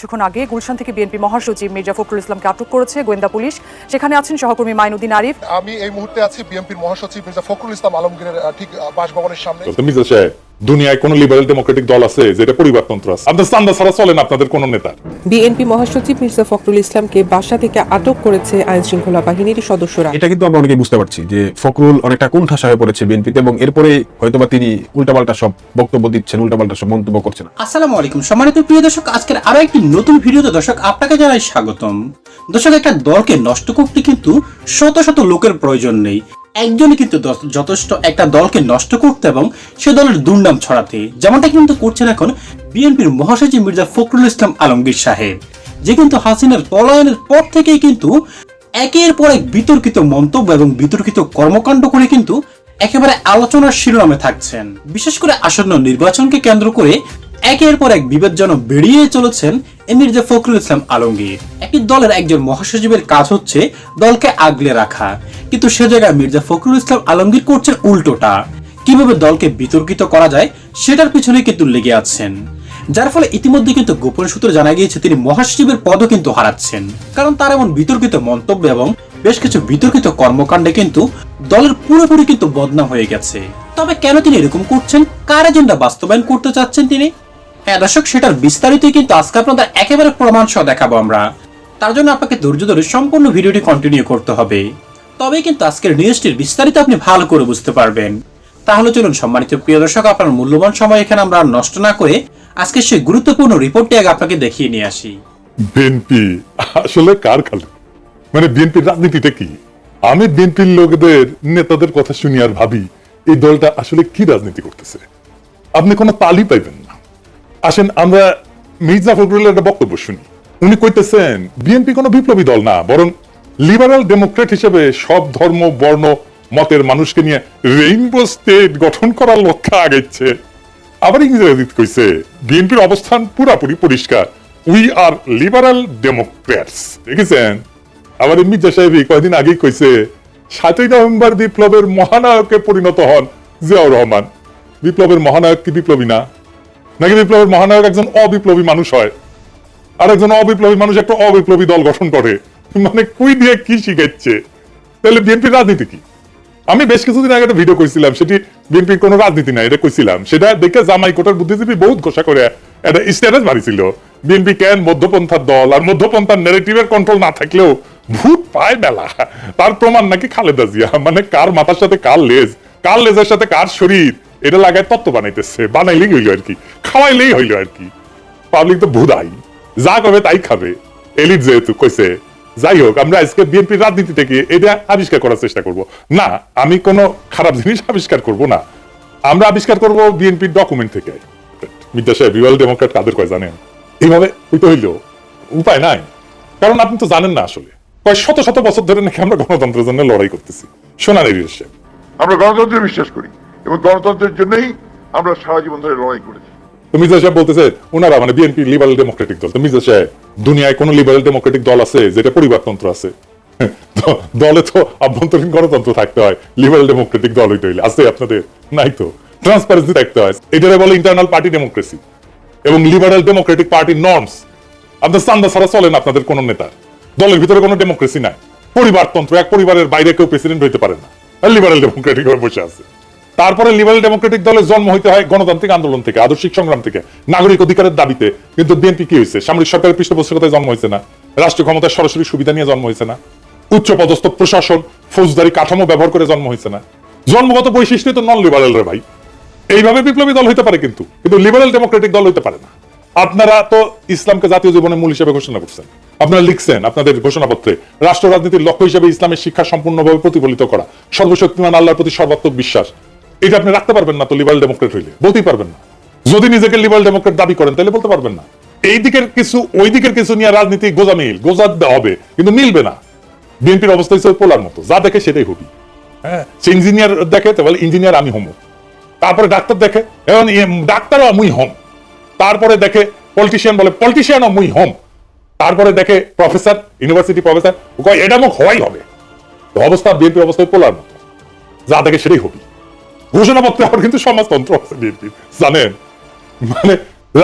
কিছুক্ষণ আগে গুলশান থেকে বিএনপি মহাসচিব মির্জা ফখরুল ইসলামকে আটক করেছে গোয়েন্দা পুলিশ। সেখানে আছেন সহকর্মী মাইনুদ্দিন আরিফ। আমি এই মুহূর্তে আছি বিএনপির মহাসচিব মির্জা ফখরুল ইসলাম আলমগীরের ঠিক বাসভবনের সামনে। দুনিয়ায় কোন লিবারেল ডেমোক্রেটিক দল আছে যেটা পরিবারতন্ত্র আছে আপনার চান্দা ছাড়া চলেন আপনাদের কোন নেতা। বিএনপি মহাসচিব মির্জা ফখরুল ইসলামকে বাসা থেকে আটক করেছে আইন শৃঙ্খলা বাহিনীর সদস্যরা। এটা কিন্তু আমরা অনেকেই বুঝতে পারছি যে ফখরুল অনেকটা কোণঠাসা হয়ে পড়েছে বিএনপিতে এবং এরপরে হয়তোবা তিনি উল্টাপাল্টা সব বক্তব্য দিচ্ছেন উল্টাপাল্টা সব মন্তব্য করছেন। আসসালামু আলাইকুম। সম্মানিত প্রিয় দর্শক আজকের আরও একটি নতুন ভিডিওতে দর্শক আপনাকে জানাই স্বাগতম। দর্শক একটা দলকে নষ্ট করতে কিন্তু শত শত লোকের প্রয়োজন নেই। একজনই কিন্তু যথেষ্ট একটা দলকে নষ্ট করতে এবং সে দলের দুর্নাম ছড়াতে। যেমনটা কিন্তু করছেন এখন বিএনপির মহাসচিব মির্জা ফখরুল ইসলাম আলমগীর সাহেব। যে কিন্তু হাসিনার পলায়নের পর থেকেই কিন্তু একের পর এক বিতর্কিত মন্তব্য এবং বিতর্কিত কর্মকাণ্ড করে কিন্তু একেবারে আলোচনার শিরোনামে থাকছেন। বিশেষ করে আসন্ন নির্বাচনকে কেন্দ্র করে একের পর এক বিপজ্জনক বেরিয়ে চলেছেন এ মির্জা ফখরুল ইসলাম আলমগীর। একটি দলের একজন মহাসচিবের কাজ হচ্ছে দলকে আগলে রাখা। কিন্তু সে জায়গায় মির্জা ফখরুল ইসলাম আলমগীর করছেন উল্টোটা। কীভাবে দলকে বিতর্কিত করা যায়, সেটার পিছনে কিন্তু লেগে আছেন। যার ফলে ইতিমধ্যে কিন্তু গোপন সূত্রে জানা গিয়েছে তিনি মহাসচিবের পদও কিন্তু হারাচ্ছেন। কারণ তার এমন বিতর্কিত মন্তব্য এবং বেশ কিছু বিতর্কিত কর্মকাণ্ডে কিন্তু দলের পুরোপুরি কিন্তু বদনাম হয়ে গেছে। তবে কেন তিনি এরকম করছেন? কার এজেন্ডা বাস্তবায়ন করতে চাচ্ছেন তিনি? হ্যাঁ দর্শক, সেটার বিস্তারিত কিন্তু আজকে আপনাদের একেবারে প্রমাণ সহ দেখাবো আমরা। তার জন্য আপনাকে ধৈর্য ধরে সম্পূর্ণ ভিডিওটি কন্টিনিউ করতে হবে। তবেই কিন্তু আজকের নিউজটির বিস্তারিত আপনি ভালো করে বুঝতে পারবেন। তাহলে চলুন, সম্মানিত প্রিয় দর্শক, আপনার মূল্যবান সময় এখানে আমরা নষ্ট না করে আজকে সেই গুরুত্বপূর্ণ রিপোর্টটি আগে আপনাকে দেখিয়ে নিয়ে আসি। বিএনপি আসলে কার খালি? মানে বিএনপির রাজনীতিটা কি? আমি বিএনপির লোকদের, নেতাদের কথা শুনি আর ভাবি, এই দলটা আসলে কি রাজনীতি করতেছে? আপনি কোনো তালি পাইবেন না। আসেন, আমরা মির্জা ফখরুলের একটা বক্তব্য শুনি। উনি কইতেছেন বিএনপি কোনো বিপ্লবী দল না, বরং লিবারাল ডেমোক্রেট হিসেবে সব ধর্ম, বর্ণ, মতের মানুষকে নিয়ে রেইনবো স্টেট গঠন করার লক্ষ্যে আগেছে আবার ইংরেজিতে কইছে বিএনপির অবস্থান পুরাপুরি পরিষ্কার। উই আর লিবারাল ডেমোক্রেটস দেখেছেন? আবার মির্জা সাহেব এই কয়দিন আগেই কইছে, সাতই নভেম্বর বিপ্লবের মহানায়কে পরিণত হন জিয়াউর রহমান। বিপ্লবের মহানায়ক কি বিপ্লবী না? নাকি বিপ্লবের মহানায়ক একজন অবিপ্লবী মানুষ হয়? আর একজন অবিপ্লবী মানুষ একটা অবিপ্লবী দল গঠন করে। মানে কুই দিয়ে কি শিখাচ্ছে? তাহলে বিএনপির রাজনীতি কি? আমি বেশ কিছুদিন আগে একটা ভিডিও করেছিলাম সেটি বিএনপির কোনো রাজনীতি নাই এটা কইছিলাম। সেটা দেখে জামাই কোটার বুদ্ধিজীবী বহুত ঘোষা করে একটা স্ট্যাটাস বাড়িছিল বিএনপি কেন মধ্যপন্থার দল আর মধ্যপন্থার নেগেটিভের কন্ট্রোল না থাকলেও ভূত পায় বেলা। তার প্রমাণ নাকি খালেদা জিয়া। মানে কার মাথার সাথে কার লেজ? কার লেজের সাথে কার শরীর? এটা লাগায় তত্ত্ব বানাইতেছে, বানাইলেই হইল আর কি, খাওয়াইলেই হইল আর কি। পাবলিক তো ভুদাই যা করবে তাই খাবে। এলিট যেহেতু কইছে, যাই হোক, আমরা আজকে বিএনপির রাজনীতি থেকে এটা আবিষ্কার করার চেষ্টা করব। না, আমি কোনো খারাপ জিনিস আবিষ্কার করব না। আমরা আবিষ্কার করব বিএনপির ডকুমেন্ট থেকে। মির্জা সাহেব রিয়াল ডেমোক্রেট কাদের কয় জানেন? এইভাবে হইতে হইল উপায় নাই। কারণ আপনি তো জানেন না আসলে। কয় শত শত বছর ধরে নাকি আমরা গণতন্ত্রের জন্য লড়াই করতেছি। শোনা নেই সাহেব আমরা গণতন্ত্রে বিশ্বাস করি। এবং গণতন্ত্রের জন্যই আমরা সারা জীবন ধরে লড়াই করেছি। তো সাহেব বলতেছে, ওনারা মানে বিএনপি লিবারেল ডেমোক্রেটিক দল। তো সাহেব, দুনিয়ায় লিবারেল ডেমোক্রেটিক দল আছে যেটা পরিবারতন্ত্র আছে? দলে তো আভ্যন্তরীণ গণতন্ত্র থাকতে হয় লিবারেল ডেমোক্রেটিক দল আছে আপনাদের? নাই তো। ট্রান্সপারেন্সি থাকতে হয়। এটারে বলে ইন্টারনাল পার্টি ডেমোক্রেসি এবং লিবারেল ডেমোক্রেটিক পার্টি নর্মস আপনার চান্দা ছাড়া চলেন আপনাদের কোন নেতা। দলের ভিতরে কোনো ডেমোক্রেসি নাই। পরিবারতন্ত্র, এক পরিবারের বাইরে কেউ প্রেসিডেন্ট হইতে পারে না। লিবারেল ডেমোক্রেটিক হয়ে বসে আছে। তারপরে লিবারেল ডেমোক্রেটিক দলের জন্ম হইতে হয় গণতান্ত্রিক আন্দোলন থেকে, আদর্শিক সংগ্রাম থেকে। নাগরিক অধিকারের দাবিতে। কিন্তু বিএনপি কি হয়েছে সামরিক সরকারের পৃষ্ঠপোষকতায় জন্ম হয়েছে না। রাষ্ট্রীয় ক্ষমতার সরাসরি সুবিধা নিয়ে জন্ম হয়েছে না। উচ্চ পদস্থ প্রশাসন, ফৌজদারি কাঠামো ব্যবহার করে জন্ম হয়েছে না। জন্মগত বৈশিষ্ট্য তো নন লিবারেল রে ভাই। এইভাবে বিপ্লবী দল হইতে পারে কিন্তু। কিন্তু লিবারেল ডেমোক্রেটিক দল হইতে পারে না। আপনারা তো ইসলামকে জাতীয় জীবনের মূল হিসেবে ঘোষণা করছেন। আপনারা লিখছেন আপনাদের ঘোষণাপত্রে রাষ্ট্র রাজনীতির লক্ষ্য হিসেবে ইসলামের শিক্ষা সম্পূর্ণভাবে প্রতিফলিত করা, সর্বশক্তিমান আল্লাহর প্রতি সর্বাত্মক বিশ্বাস। এটা আপনি রাখতে পারবেন না তো লিবারেল ডেমোক্রেট হইলে। বলতেই পারবেন না। যদি নিজেকে লিবারেল ডেমোক্রেট দাবি করেন, তাহলে বলতে পারবেন না। এই দিকের কিছু, ওই দিকের কিছু নিয়ে রাজনীতি গোজা মিল, গোজা হবে, কিন্তু মিলবে না। বিএনপির অবস্থা হিসেবে পোলার মতো। যা দেখে সেটাই হবি। হ্যাঁ? সে ইঞ্জিনিয়ার দেখে তো বলে ইঞ্জিনিয়ার আমি হমো। তারপরে ডাক্তার দেখে, এখন ডাক্তারও মুই হম। তারপরে দেখে পলিটিশিয়ান বলে পলিটিশিয়ানও মুই হম। তারপরে দেখে প্রফেসর ইউনিভার্সিটি প্রফেসর কয় এটা মুখ হওয়াই হবে। অবস্থা বিএনপি অবস্থায় পোলার মতো। যা দেখে সেটাই হবি। ঘোষণাপত্রে আবার কিন্তু সমাজতন্ত্র আছে বিএনপি, জানেন? মানে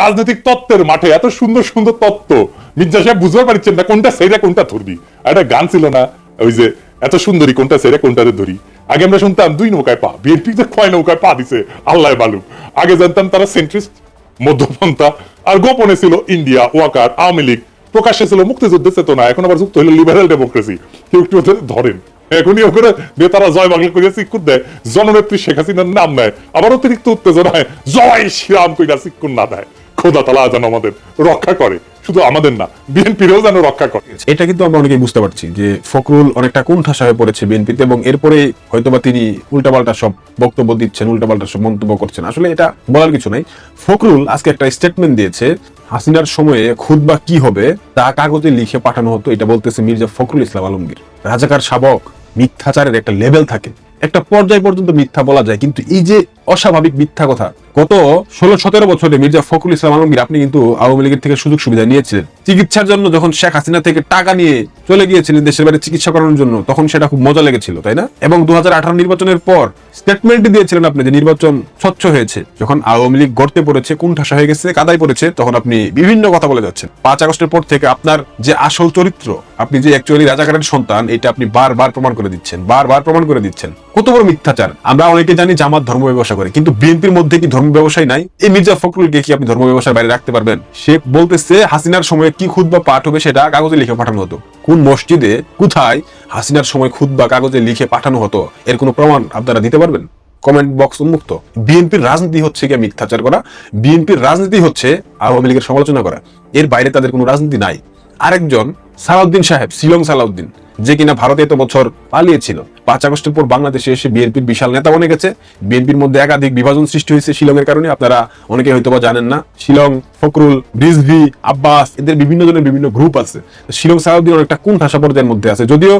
রাজনৈতিক তত্ত্বের মাঠে এত সুন্দর সুন্দর তত্ত্ব, মির্জা সাহেব বুঝতে পারছেন না কোনটা সেরা কোনটা ধরবি। একটা গান ছিল না, ওই যে এত সুন্দরী কোনটা সেরা কোনটারে ধরি। আগে আমরা শুনতাম দুই নৌকায় পা, বিএনপি যে কয় নৌকায় পা দিছে, আল্লাহ বালু আগে জানতাম তারা সেন্ট্রিস্ট মধ্যপন্থা, আর গোপনে ছিল ইন্ডিয়া, ওয়াকার, আওয়ামী লীগ। প্রকাশ্যে ছিল মুক্তিযুদ্ধের চেতনা, এখন আবার যুক্ত হইল লিবারেল ডেমোক্রেসি কেউ একটু ধরেন। এখনই ওখানে নেতারা জয় বাংলা দেয় জননেত্রী শেখ হাসিনার নাম নেয়। আবার অতিরিক্ত উত্তেজনায় জয় শ্রীরাম কইরা না দেয়। খোদা তালা যেন আমাদের রক্ষা করে। শুধু আমাদের না, বিএনপিরও যেন রক্ষা করে। এটা কিন্তু আমরা অনেকেই বুঝতে পারছি যে ফখরুল অনেকটা কোণঠাসা হয়ে পড়েছে বিএনপিতে এবং এরপরে হয়তোবা তিনি উল্টাপাল্টা সব বক্তব্য দিচ্ছেন, উল্টাপাল্টা সব মন্তব্য করছেন। আসলে এটা বলার কিছু নাই। ফখরুল আজকে একটা স্টেটমেন্ট দিয়েছে হাসিনার সময়ে খুদ বা কি হবে, তা কাগজে লিখে পাঠানো হতো, এটা বলতেছে মির্জা ফখরুল ইসলাম আলমগীর। রাজাকার শাবক, মিথ্যাচারের একটা লেভেল থাকে। একটা পর্যায় পর্যন্ত মিথ্যা বলা যায়, কিন্তু এই যে অস্বাভাবিক মিথ্যা কথা, গত ষোলো, সতেরো বছরে মির্জা ফখরুল ইসলাম আলমগীর আপনি কিন্তু আওয়ামী লীগের থেকে সুযোগ সুবিধা নিয়েছিলেন। চিকিৎসার জন্য যখন শেখ হাসিনা থেকে টাকা নিয়ে চলে গিয়েছিলেন দেশের বাইরে চিকিৎসা করানোর জন্য, তখন সেটা খুব মজা লেগেছিল, তাই না? এবং দু নির্বাচনের পর স্টেটমেন্ট দিয়েছিলেন আপনি যে নির্বাচন স্বচ্ছ হয়েছে। যখন আওয়ামী লীগ গড়তে পড়েছে, কোণঠাসা হয়ে গেছে, কাদায় পড়েছে, তখন আপনি বিভিন্ন কথা বলে যাচ্ছেন। পাঁচ আগস্টের পর থেকে আপনার যে আসল চরিত্র, আপনি যে অ্যাকচুয়ালি রাজাকারের সন্তান, এটা আপনি বারবার প্রমাণ করে দিচ্ছেন, বারবার প্রমাণ করে দিচ্ছেন। কত বড় মিথ্যাচার? আমরা অনেকে জানি জামাত ধর্ম ব্যবসা করে, কিন্তু বিএনপির মধ্যে কি ধর্ম ব্যবসায় নাই? এই মির্জা ফখরুলকে কি আপনি ধর্ম ব্যবসার বাইরে রাখতে পারবেন? সে বলতেছে হাসিনার সময় কি খুদ বা পাঠ হবে সেটা কাগজে লিখে পাঠানো হতো। কোন মসজিদে, কোথায় হাসিনার সময় খুদ বা কাগজে লিখে পাঠানো হতো? এর কোনো প্রমাণ আপনারা দিতে পারবেন? কমেন্ট বক্স উন্মুক্ত। বিএনপির রাজনীতি হচ্ছে গিয়ে মিথ্যাচার করা। বিএনপির রাজনীতি হচ্ছে আওয়ামী লীগের সমালোচনা করা। এর বাইরে তাদের কোনো রাজনীতি নাই। আরেকজন সালাউদ্দিন সাহেব, শিলং সালাউদ্দিন, যে কিনা ভারতে এত বছর পালিয়েছিল। পাঁচ আগস্টের পর বাংলাদেশে এসে বিএনপির বিশাল নেতা বনে গেছে। বিএনপির মধ্যে একাধিক বিভাজন সৃষ্টি হয়েছে শিলংয়ের কারণে। আপনারা অনেকে হয়তো বা জানেন না, শিলং, ফখরুল রিজভি আব্বাস, এদের বিভিন্ন জনের বিভিন্ন গ্রুপ আছে। শিলং সালাউদ্দিন অনেকটা কোন ঠাসা পর্যায়ের মধ্যে আছে। যদিও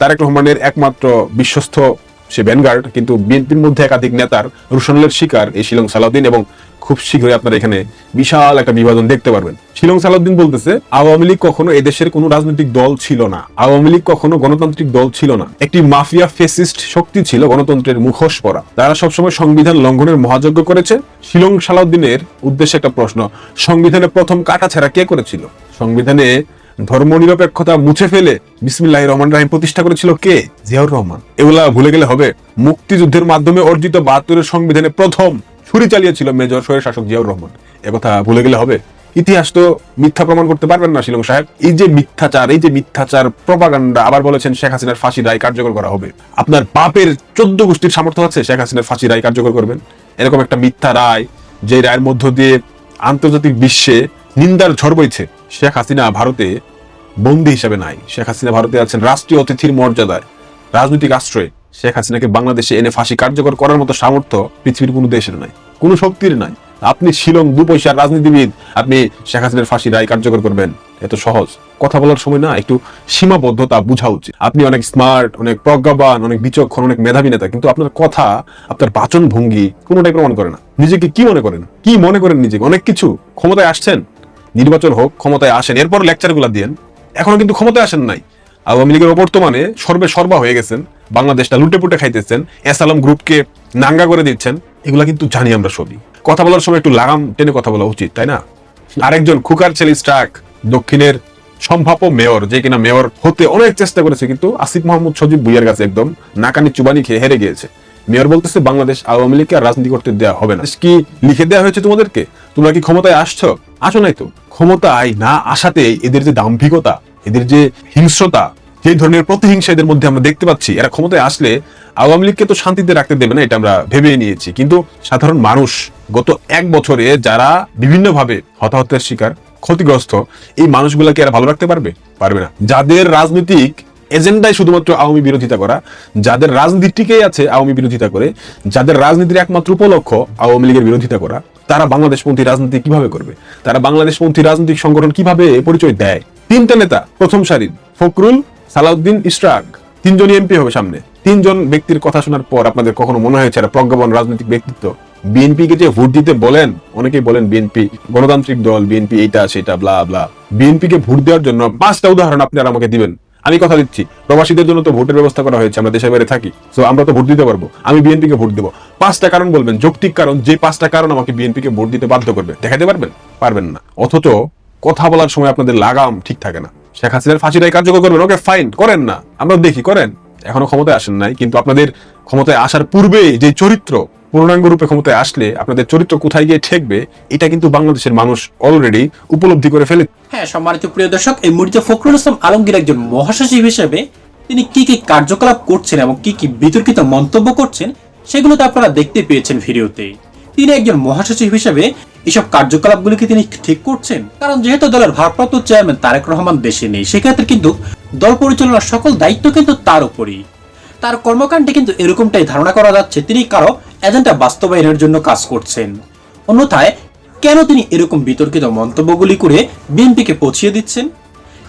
তারেক রহমানের একমাত্র বিশ্বস্ত সে ভ্যানগার্ড কিন্তু বিএনপির মধ্যে একাধিক নেতার রুশনের শিকার এই শিলং সালাউদ্দিন এবং খুব শীঘ্রই আপনারা এখানে বিশাল একটা বিভাজন দেখতে পারবেন। শিলং সালাউদ্দিন বলতেছে, আওয়ামী লীগ কখনো এদেশের কোনো রাজনৈতিক দল ছিল না। আওয়ামী লীগ কখনো গণতান্ত্রিক দল ছিল না। একটি মাফিয়া ফেসিস্ট শক্তি ছিল গণতন্ত্রের মুখোশ পরা। তারা সবসময় সংবিধান লঙ্ঘনের মহাযজ্ঞ করেছে। শিলং সালাউদ্দিনের উদ্দেশ্যে একটা প্রশ্ন সংবিধানে প্রথম কাটা ছেঁড়া কে করেছিল? সংবিধানে ধর্মনিরপেক্ষতা মুছে ফেলে বিসমিল্লাহ রহমান রাহিম প্রতিষ্ঠা করেছিল কে? জিয়াউর রহমান। এগুলা ভুলে গেলে হবে। মুক্তিযুদ্ধের মাধ্যমে অর্জিত বাহাত্তরের সংবিধানে প্রথম ছুরি চালিয়েছিল মেজর শহরের শাসক জিয়াউর রহমান। একথা ভুলে গেলে হবে। ইতিহাস তো মিথ্যা প্রমাণ করতে পারবেন না, শিলং সাহেব। এই যে মিথ্যাচার, এই যে মিথ্যাচার প্রপাগান্ডা, আবার বলেছেন শেখ হাসিনার ফাঁসি রায় কার্যকর করা হবে। আপনার বাপের চোদ্দ গোষ্ঠীর সামর্থ্য আছে শেখ হাসিনার ফাঁসি রায় কার্যকর করবেন। এরকম একটা মিথ্যা রায় যে রায়ের মধ্য দিয়ে আন্তর্জাতিক বিশ্বে নিন্দার ঝড় বইছে। শেখ হাসিনা ভারতে বন্দী হিসেবে নাই। শেখ হাসিনা ভারতে আছেন রাষ্ট্রীয় অতিথির মর্যাদায়। রাজনৈতিক আশ্রয়ে শেখ হাসিনাকে বাংলাদেশে এনে ফাঁসি কার্যকর করার মতো সামর্থ্য পৃথিবীর কোনো দেশের নাই। কোনো শক্তির নাই। আপনি শিলং দু পয়সার রাজনীতিবিদ, আপনি শেখ হাসিনার ফাঁসি রায় কার্যকর করবেন। এত সহজ। কথা বলার সময় না, একটু সীমাবদ্ধতা বোঝা উচিত। আপনি অনেক স্মার্ট অনেক প্রজ্ঞাবান, অনেক বিচক্ষণ, অনেক মেধাবী নেতা, কিন্তু আপনার কথা, আপনার বাচন ভঙ্গি কোনোটাই প্রমাণ করে না। নিজেকে কি মনে করেন? কি মনে করেন নিজেকে? অনেক কিছু? ক্ষমতায় আসছেন? নির্বাচন হোক, ক্ষমতায় আসেন, এরপর লেকচারগুলো দিয়েন। এখনও কিন্তু ক্ষমতায় আসেন নাই। আওয়ামী লীগের বর্তমানে সর্বে সর্বা হয়ে গেছেন, বাংলাদেশটা লুটে পুটে খাইতেছেন, এসালাম গ্রুপকে নাঙ্গা করে দিচ্ছেন, এগুলা কিন্তু জানি আমরা সবই। কথা বলার সময় একটু লাগাম, টেনে কথা বলা উচিত, তাই না? আরেকজন খুকার ছেলে স্ট্রাক দক্ষিণের সম্ভাব্য মেয়র, যে কিনা মেয়র হতে অনেক চেষ্টা করেছে, কিন্তু আসিফ মাহমুদ সজীব বুইয়ার কাছে একদম নাকানি চুবানি খেয়ে হেরে গিয়েছে। মেয়র বলতেছে, বাংলাদেশ আওয়ামী লীগকে আর রাজনীতি করতে দেওয়া হবে না। কি লিখে দেওয়া হয়েছে তোমাদেরকে? তোমরা কি ক্ষমতায় আসছো? আসো নাই তো। ক্ষমতায় না আসাতে এদের যে দাম্ভিকতা, এদের যে হিংস্রতা, যে ধরনের প্রতিহিংসা এদের মধ্যে আমরা দেখতে পাচ্ছি, এরা ক্ষমতায় আসলে আওয়ামী লীগকে তো শান্তিতে রাখতে দেবে না, এটা আমরা ভেবে নিয়েছি। কিন্তু সাধারণ মানুষ, গত এক বছরে যারা বিভিন্নভাবে হতাহতের শিকার, ক্ষতিগ্রস্ত, এই মানুষগুলোকে এরা ভালো রাখতে পারবে? পারবে না। যাদের রাজনৈতিক এজেন্ডায় শুধুমাত্র আওয়ামী বিরোধিতা করা, যাদের রাজনীতি টিকেই আছে আওয়ামী বিরোধিতা করে, যাদের রাজনীতির একমাত্র উপলক্ষ আওয়ামী লীগের বিরোধিতা করা, তারা বাংলাদেশপন্থী রাজনীতি কীভাবে করবে? তারা বাংলাদেশপন্থী রাজনৈতিক সংগঠন কীভাবে পরিচয় দেয়? তিনটা নেতা, প্রথম সারির, ফখরুল, সালাউদ্দিন, ইশরাক। তিনজনই এমপি হবে সামনে। তিনজন ব্যক্তির কথা শোনার পর আপনাদের কখনো মনে হয়েছে এরা প্রজ্ঞাপন রাজনৈতিক ব্যক্তিত্ব? বিএনপি কে যে ভোট দিতে বলেন, অনেকেই বলেন বিএনপি গণতান্ত্রিক দল, বিএনপি এইটা, সেটা ব্লা ব্লা বিএনপি কে ভোট দেওয়ার জন্য পাঁচটা উদাহরণ আপনারা আমাকে দিবেন। আমি কথা দিচ্ছি। প্রবাসীদের জন্য তো ভোটের ব্যবস্থা করা হয়েছে, আমরা দেশের বাইরে থাকি। তো আমরা তো ভোট দিতে পারব। আমি বিএনপি কে ভোট দেবো। পাঁচটা কারণ বলবেন, যৌক্তিক কারণ, যে পাঁচটা কারণ আমাকে বিএনপি কে ভোট দিতে বাধ্য করবে। দেখাতে পারবেন? পারবেন না। অথচ কথা বলার সময় আপনাদের লাগাম ঠিক থাকে না। শেখ হাসিনার ফাঁসিটাই কার্যকর করবেন। ওকে, ফাইন, করেন না। আমরা দেখি, করেন। এখনও ক্ষমতায় আসেন নাই, কিন্তু আপনাদের ক্ষমতায় আসার পূর্বে যে চরিত্র পূর্ণাঙ্গ রূপে ক্ষমতায় আসলে আপনাদের চরিত্র কোথায় গিয়ে ঠেকবে, এটা কিন্তু বাংলাদেশের মানুষ অলরেডি উপলব্ধি করে ফেলে হ্যাঁ সম্মানিত প্রিয় দর্শক, এই মির্জা ফখরুল ইসলাম আলমগীর একজন মহাসচিব হিসেবে তিনি কি কি কার্যকলাপ করছেন এবং কি কি বিতর্কিত মন্তব্য করছেন, সেগুলো তো আপনারা দেখতে পেয়েছেন ভিডিওতে। তিনি একজন মহাসচিব হিসেবে এসব কার্যকলাপগুলিকে তিনি ঠিক করছেন? কারণ যেহেতু দলের ভারপ্রাপ্ত চেয়ারম্যান তারেক রহমান দেশে নেই, সেক্ষেত্রে কিন্তু দল পরিচালনার সকল দায়িত্ব কিন্তু তার উপরই। তার কর্মকাণ্ডে কিন্তু এরকমটাই ধারণা করা যাচ্ছে, তিনি কারও এজেন্ডা বাস্তবায়নের জন্য কাজ করছেন। অন্যথায়, কেন তিনি এরকম বিতর্কিত মন্তব্যগুলি করে বিএনপিকে পৌঁছিয়ে দিচ্ছেন?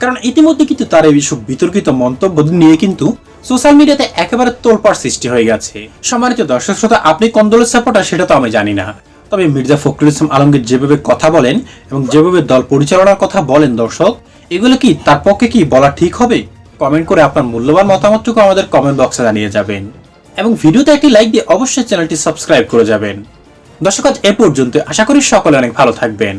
কারণ ইতিমধ্যে কিন্তু তার এইসব বিতর্কিত মন্তব্য নিয়ে কিন্তু সোশ্যাল মিডিয়াতে একেবারে তোলপাড় সৃষ্টি হয়ে গেছে। সম্মানিত দর্শক শ্রোতা, আপনি কোন দলের সাপোর্টার সেটা তো আমি জানি না। তবে মির্জা ফখরুল ইসলাম আলমগীর যেভাবে কথা বলেন এবং যেভাবে দল পরিচালনার কথা বলেন দর্শক, এগুলো কি তার পক্ষে কি বলা ঠিক হবে? কমেন্ট করে আপনার মূল্যবান মতামতটুকু আমাদের কমেন্ট বক্সে জানিয়ে যাবেন। এবং ভিডিওতে একটি লাইক দিয়ে অবশ্যই চ্যানেলটি সাবস্ক্রাইব করে যাবেন। দর্শক, আজ এ পর্যন্ত। আশা করি সকলে অনেক ভালো থাকবেন।